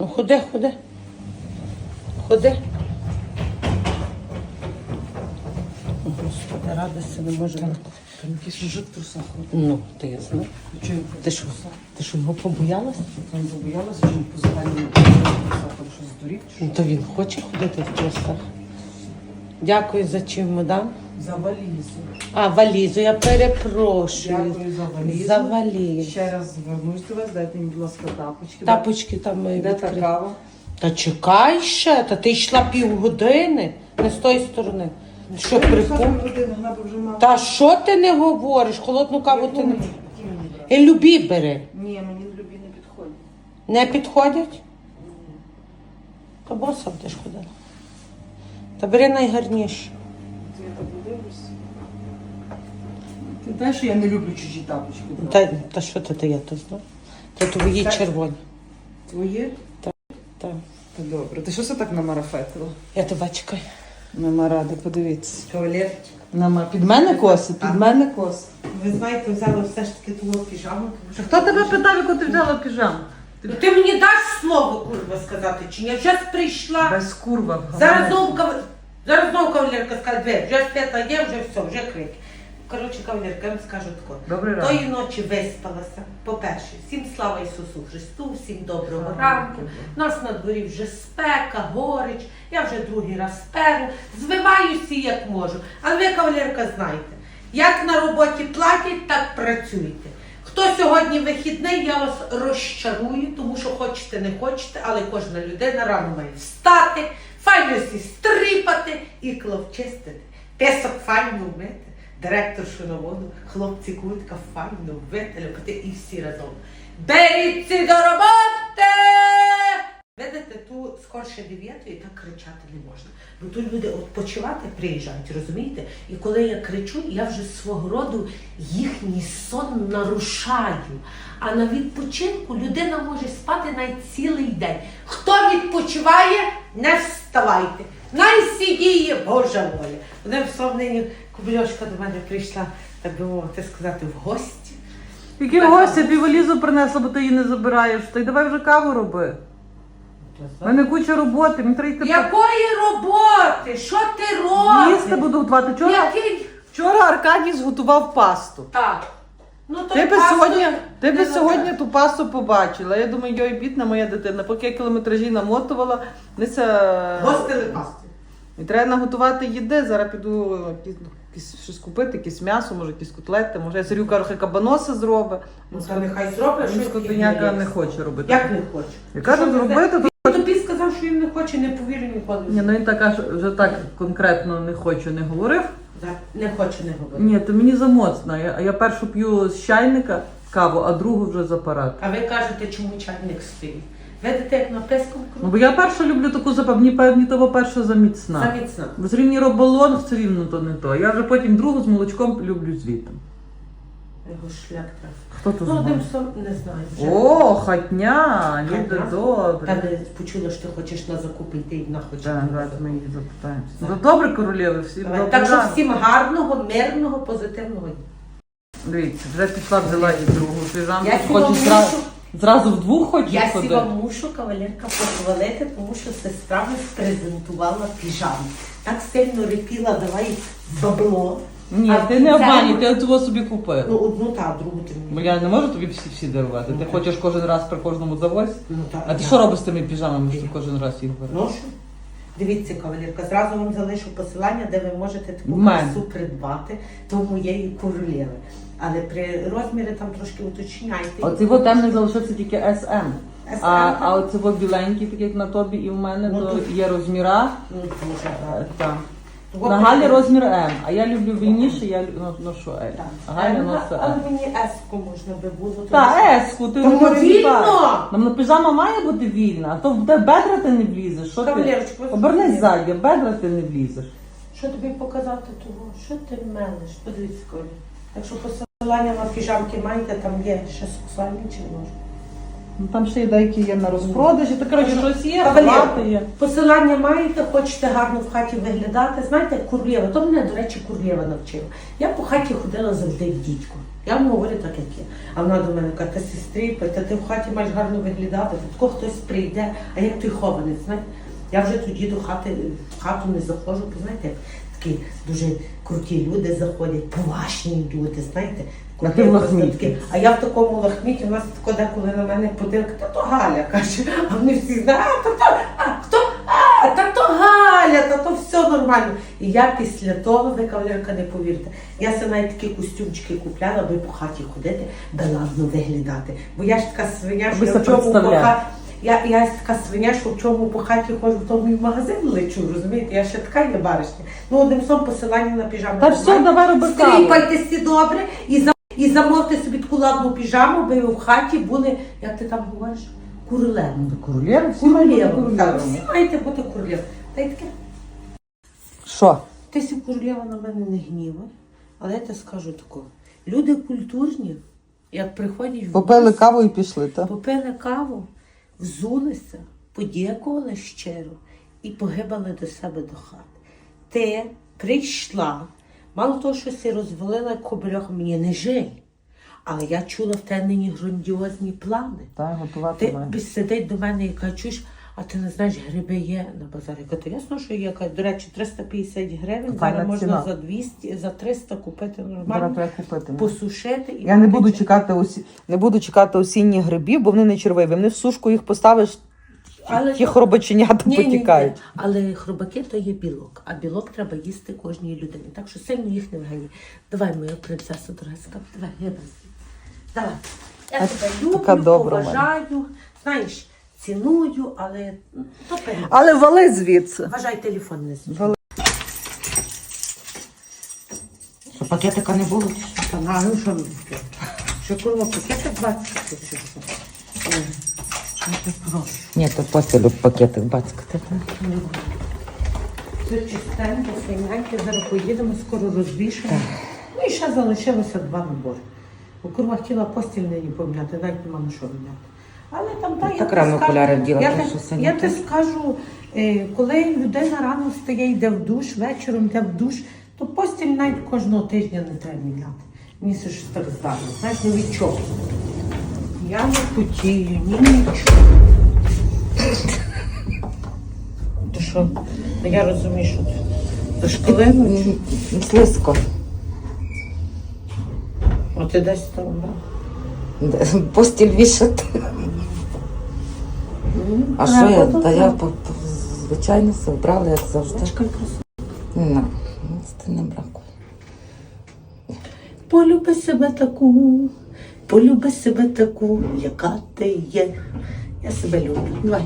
Ну, ходи, ходи. Ходи. О, Господи, радості не може бути. Там якийсь мужик в трусах. Ну, то я знаю. Чую, Ти що, ти що його побоялася? там побоялася, що він по загальному трусах, там що здурів? чи Ну, то він хоче ходити в трусах. Дякую за чемодан. За валізу. А, валізу, я перепрошую. Дякую за валізу. За валізу. Ще раз звернусь до вас, дайте мені, будь ласка, тапочки. Тапочки там мої Де та кава? Та чекай ще, та ти йшла півгодини, не з тої сторони. Що мала. Та що ти не говориш? Холодну каву ти не. І любі бери. Ні, мені любі не підходять. Не підходять? Та боса будеш ходила. Та бери найгарніші. Це я так подивлюсь. Ти знаєш, що я не люблю чужі тапочки. Та, та що ти, та я то знаю? Та твої Так. червоні. Твоє? Та. Та добре. Ти що це так намарафетила? Я тебе чекаю. Нема ради, подивіться. Кавалер. Нема. Під мене коси, під мене коси. Ви знаєте, взяла все ж таки твою піжаму. тому що- Хто тебе питав, яку ти взяла піжаму? Ну, Ти мені даш слово, курва, сказати, чи ні? Я вже прийшла. Без курва. Зараз знову кав... Зараз знову кавалерка скаже, «Дві, вже свята є, вже все, вже крик. Коротше, кавалерка, я вам скажу тако. Добрий ранок. Тої ночі виспалася. По-перше, всім слава Ісусу Христу, всім доброго Слава ранку. Богу. У нас на дворі вже спека, горич. Я вже другий раз перу. Звиваюся як можу. Але ви, кавалерка, знаєте, як на роботі платять, так працюйте. Хто сьогодні вихідний, я вас розчарую, тому що хочете, не хочете, але кожна людина рано має встати, файно зістріпати і клов чистити. Песок файно вмити, директоршу на хлопці куртка файно вителювати і всі разом. Беріться до роботи! Скорше дев'ятої так кричати не можна. Бо тут люди відпочивати приїжджають, розумієте? І коли я кричу, я вже свого роду їхній сон нарушаю. А на відпочинку людина може спати навіть цілий день. Хто відпочиває, не вставайте. Найсідіє Божа воля. Одним словом, нині Кубльошка до мене прийшла, так би мовити сказати, в гості. Які гості тобі валізу принесла, бо ти її не забираєш. Й давай вже каву роби. У мене куча роботи, мені треба йти Якої роботи? Що ти робиш? їсти буду готувати. Вчора, Який? вчора Аркадій зготував пасту. Так. Ну, то Ти й би пасту сьогодні, ти не би сьогодні ту пасту побачила. Я думаю, йой, бідна моя дитина, поки я кілометражі намотувала, нися... Гостили пасту. І треба наготувати їди. Зараз піду якісь, якісь щось купити, якесь м'ясо, може якісь котлети, може я Сергію кажу, хай кабаноси зробить. Ну, та нехай зробить, Він скотиняка не хоче робити. Як не хоче? Яка тут Що робити, ти- Він тобі сказав, що він не хоче, не повірю ніколи. Ні, ну він така ж вже так конкретно не хочу, не говорив. Так, Не хоче, не говорити. Ні, то мені замоцно. Я, я першу п'ю з чайника каву, а другу вже з апарату. А ви кажете, чому чайник стоїть? Видите, як на песком Ну бо я першу люблю таку запах, мені певні того перша заміцна. Заміцна. Бо все рівні роболон, все рівно то не то. Я вже потім другу з молочком люблю звітом. Його шлях трав. Хто то Ну, одним знає? словом, не знаю. вже. О, хатня, люди Хатня? Та добре. не почула, що ти хочеш на закупи йти і вона хоче. Так, на закупи. ми її запитаємося. Ну добре, королеви, всі Давай. добре. Так що всім гарного, мирного, позитивного дня. Дивіться, вже пішла взяла і другу піжамку. Я Хочу зразу, мушу. зразу вдвох хочу Я ходити. сіла мушу кавалерка похвалити, тому що сестра мені презентувала піжаму. Так сильно репіла, давай бабло. Ні, А ти не це- обманюй, ти цього собі купив. Ну, одну та, другу ти Бо мені. я не можу тобі всі всі дарувати. Ти хочеш кожен раз при кожному завозь? Ну, та, А ти що робиш з тими піжамами, що кожен раз їх береш? Ношу. Дивіться, кавалерка, зразу вам залишу посилання, де ви можете таку мене. красу придбати, то моєї королеви. Але при розмірі там трошки уточняйте. Оцей во темний залишився тільки SM. SM, А, так. а оце во біленький, так як на тобі і в мене, Ну, то тут- є розміра. Ну, дуже гарно. Так. На Галі розмір М, а я люблю вільніше, я лю- ну, ношу L. Так. А Галя Але- носить Але М. мені еску можна би було. Та еску, ти Тому не розбираєш. вільно! Нам на піжама має бути вільна, а то в тебе бедра ти не влізеш. Що ти? Кавалерочку, Обернись ззаді, в бедра ти не влізеш. Що тобі показати того? Що ти мелиш? Подивіться, Коля. Так що посилання на піжамки маєте, там є ще сексуальні чи не може. Ну там ще й деякі є на розпродажі. Та коротше, щось є, халати є. Посилання маєте, хочете гарно в хаті виглядати. Знаєте, Курлєва, то мене, до речі, Курлєва навчила. Я по хаті ходила завжди в дідьку. Я вам говорю так, як є. А вона до мене каже, та сестрі, та ти в хаті маєш гарно виглядати, та тако хтось прийде, а як той хованець, знаєте? Я вже тоді до хати, в хату не заходжу, бо знаєте, як такі дуже круті люди заходять, поважні люди, знаєте. А ти в лахмітті. А я в такому лахміті, у нас тако деколи на мене подивка, та то Галя каже, а вони всі знають, а то, а, хто, а, та то Галя, та то все нормально. І я після того, ви кавалерка не повірите, я себе навіть такі костюмчики купляла, аби по хаті ходити, белазно виглядати. Бо я ж така свиня, що я в чому по хаті. Я, я така свиня, що в чому по хаті ходжу, в тому і в магазин лечу, розумієте? Я ще така є баришня. Ну, одним словом, посилання на піжаму. Та все, давай роби каву. Стріпайтеся добре і, за, і замовте собі таку ладну піжаму, ви в хаті були, як ти там говориш, курлем. Королєва? Курлєвом. Так, всі маєте бути курлєвом. Та й таке, Що? ти сі курлєва на мене не гнівай, але я тебе скажу тако. Люди культурні, як приходять в Попили гості, каву і пішли, так? попили каву, взулися, подякували щиро і погибали до себе до хати. Ти прийшла, мало того, що си розвалила кобельох, мені не жаль. Але я чула в тебе нині грандіозні плани. Так, готувати Ти маю. сидить до мене і каже, чуєш, а ти не знаєш, гриби є на базарі. Я кажу, ясно, що є. До речі, 350 гривень, Файна зараз можна ціна. за 200, за 300 купити Зараз нормально, треба купити. посушити. І Я не буду чекати осі... не буду чекати осінніх грибів, бо вони не червиві. Вони в сушку їх поставиш, Але ті хробаченята Ні, ні, потікають. ні. Але хробаки то є білок, а білок треба їсти кожній людині. Так що сильно їх не вгані. Давай, моя принцеса дорогська, давай, я вас. Давай. Я А тебе люблю, добра поважаю, знаєш, ціную, але ну, то перед. Але вали звідси. Вважай телефон не звідси. Що пакетика не було? Та на, ну що таке? Що курва пакетик 20 тисяч? Ой, Я тебе прошу. Ні, то постілю пакетик бацька. Все чистенько, файненьке, зараз поїдемо, скоро розвішаємо. Ну і ще залишилося два набори. Бо курва хотіла постіль нині поміняти, навіть нема на що міняти. Але там та, я Так рано скажу- окуляри вділа, Я, те- що сьогодні я те скажу, е, коли людина рано встає, йде в душ, вечором йде в душ, то постіль навіть кожного тижня не треба міняти. Мені це так здано. Знаєш, ну від чого? Я не хотію, ні нічого. То що? Ну, Я розумію, що це. За шкалину? Слизько. А ти десь там, да? Постіль вішати. А що я? Та я по- по- звичайно все вбрала, як завжди. Чекай, красиво. Не, це не бракує. Полюби себе таку, полюби себе таку, яка ти є. Я себе люблю. Давай.